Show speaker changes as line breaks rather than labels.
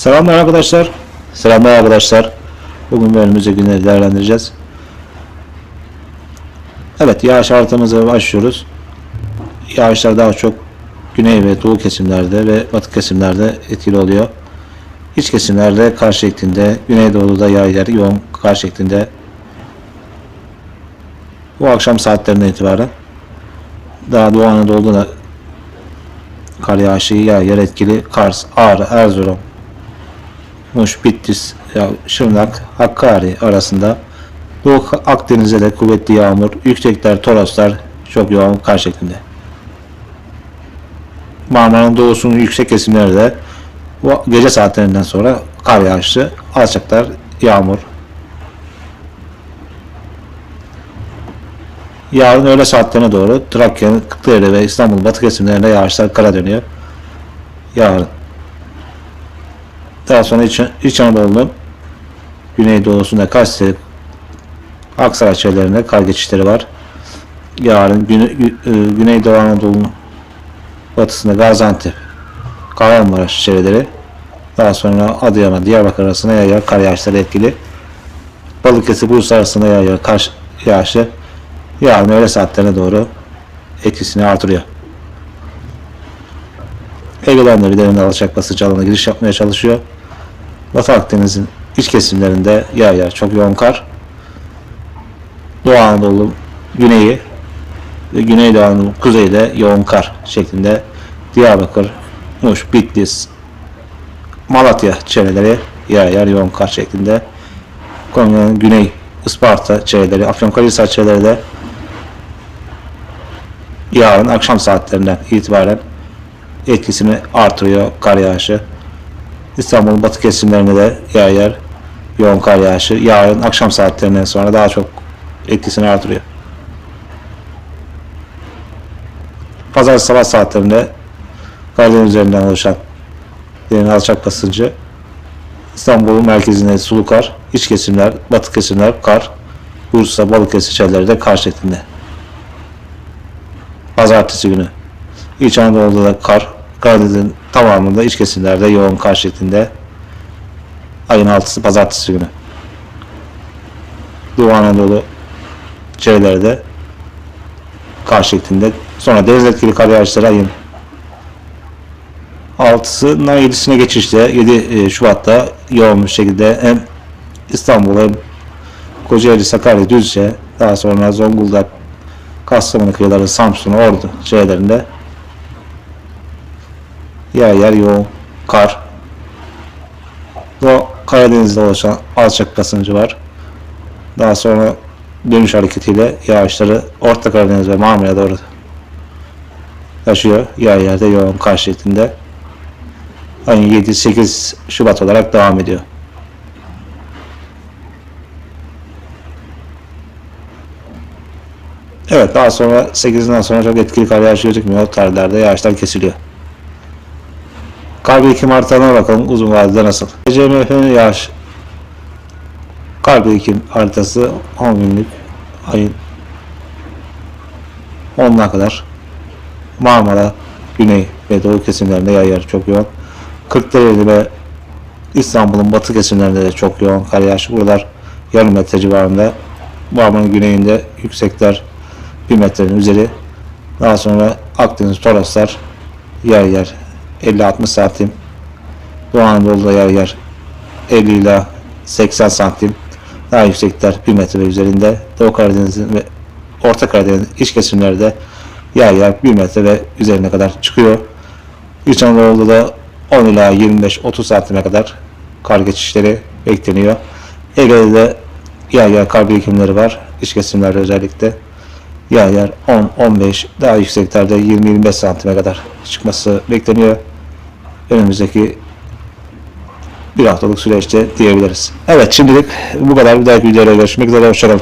Selamlar arkadaşlar. Selamlar arkadaşlar. Bugün önümüzdeki günleri değerlendireceğiz. Evet yağış haritamıza başlıyoruz. Yağışlar daha çok güney ve doğu kesimlerde ve batı kesimlerde etkili oluyor. İç kesimlerde kar şeklinde, güneydoğuda yağışlar yoğun kar şeklinde. Bu akşam saatlerinden itibaren daha Doğu Anadolu'da da kar yağışı yer etkili. Kars, Ağrı, Erzurum, Muş, Bitlis, Şırnak, Hakkari arasında Doğu Akdeniz'de de kuvvetli yağmur, yüksekler, Toroslar çok yoğun kar şeklinde. Marmara'nın doğusunun yüksek kesimleri de gece saatlerinden sonra kar yağışı, alçaklar, yağmur. Yarın öğle saatlerine doğru Trakya'nın Kırklareli ve İstanbul batı kesimlerinde yağışlar kara dönüyor. Yarın. Daha sonra İç, İç Anadolu'nun güneydoğusunda Kayseri, Aksaray çevrelerinde kar geçişleri var. Yarın güne, gü- Güneydoğu Anadolu'nun batısında Gaziantep, Kahramanmaraş çevreleri, daha sonra Adıyaman, Diyarbakır arasında yağar kar yağışları etkili. Balıkesir, Bursa arasında yağar kar yağışı yarın öğle saatlerine doğru etkisini artırıyor. Ege'den de bir derinde alçak basıcı alana giriş yapmaya çalışıyor. Batı Akdeniz'in iç kesimlerinde yer yer çok yoğun kar. Doğu Anadolu güneyi ve Güneydoğu Anadolu kuzeyde yoğun kar şeklinde Diyarbakır, Muş, Bitlis, Malatya çevreleri yer yer yoğun kar şeklinde. Konya'nın güney Isparta çevreleri, Afyonkarahisar çevreleri de yarın akşam saatlerinden itibaren etkisini artırıyor kar yağışı. İstanbul'un batı kesimlerinde de yer yer yoğun kar yağışı. Yarın akşam saatlerinden sonra daha çok etkisini artırıyor. Pazar sabah saatlerinde Karadeniz üzerinden oluşan derin alçak basıncı İstanbul'un merkezinde sulu kar, iç kesimler, batı kesimler kar, Bursa, Balıkesir çevreleri de kar şeklinde. Pazartesi günü. İç Anadolu'da da kar, Karadeniz'in tamamında iç kesimlerde yoğun kar şeklinde. Ayın 6'sı pazartesi günü. Doğu Anadolu çevrelerde kar şeklinde. Sonra deniz etkili kar yağışları ayın 6'sından 7'sine geçişte 7 Şubat'ta yoğun bir şekilde hem İstanbul'a hem Kocaeli, Sakarya, Düzce daha sonra Zonguldak, Kastamonu kıyıları, Samsun, Ordu çevrelerinde yer yer yoğun kar. Bu Karadeniz'de oluşan alçak basıncı var. Daha sonra dönüş hareketiyle yağışları Orta Karadeniz ve Marmara'ya doğru taşıyor. Yer yerde yoğun kar şeklinde. Ayın 7-8 Şubat olarak devam ediyor. Evet daha sonra 8'inden sonra çok etkili kar yağışı gözükmüyor. O tarihlerde yağışlar kesiliyor. Kar birikim haritalarına bakalım uzun vadede nasıl. CMF'nin yağış kar birikim haritası 10 günlük ayın 10'una kadar Marmara, Güney ve Doğu kesimlerinde yer çok yoğun. Kırklareli ve İstanbul'un batı kesimlerinde de çok yoğun kar yağışı. Buralar yarım metre civarında. Marmara'nın güneyinde yüksekler 1 metrenin üzeri. Daha sonra Akdeniz Toroslar yer yer 50-60 santim. Doğu Anadolu'da yer yer 50 ile 80 santim. Daha yüksekler 1 metre üzerinde. Doğu Karadeniz'in ve Orta Karadeniz iç kesimlerde yer yer 1 metre ve üzerine kadar çıkıyor. İç Anadolu'da da 10 ila 25-30 santime kadar kar geçişleri bekleniyor. Ege'de de yer yer kar birikimleri var. İç kesimlerde özellikle yer yer 10-15 daha yükseklerde 20-25 santime kadar çıkması bekleniyor. Önümüzdeki bir haftalık süreçte diyebiliriz. Evet şimdilik bu kadar. Bir dahaki videoda görüşmek üzere. Hoşçakalın.